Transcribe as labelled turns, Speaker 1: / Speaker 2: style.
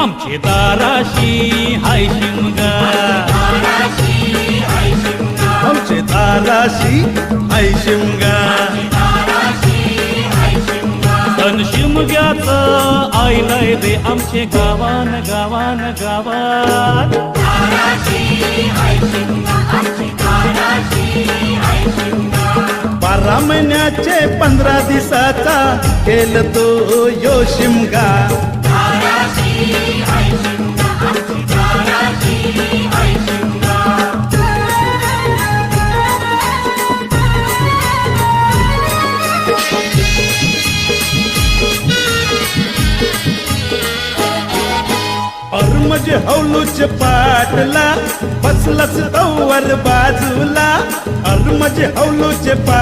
Speaker 1: आमचे दाराशी हाय शिमगा.
Speaker 2: आमचे दाराशी हाय शिमगा.
Speaker 1: तन शिमग्याचं आईलय दे आमचे गावान गावान गावात.
Speaker 2: बारा महिन्याचे पंधरा दिसाचा केल तो यो शिमगा. म्हणजे हौलूच पाटला बसलच तवर बाजूला. और म्हणजे हौलूच पाट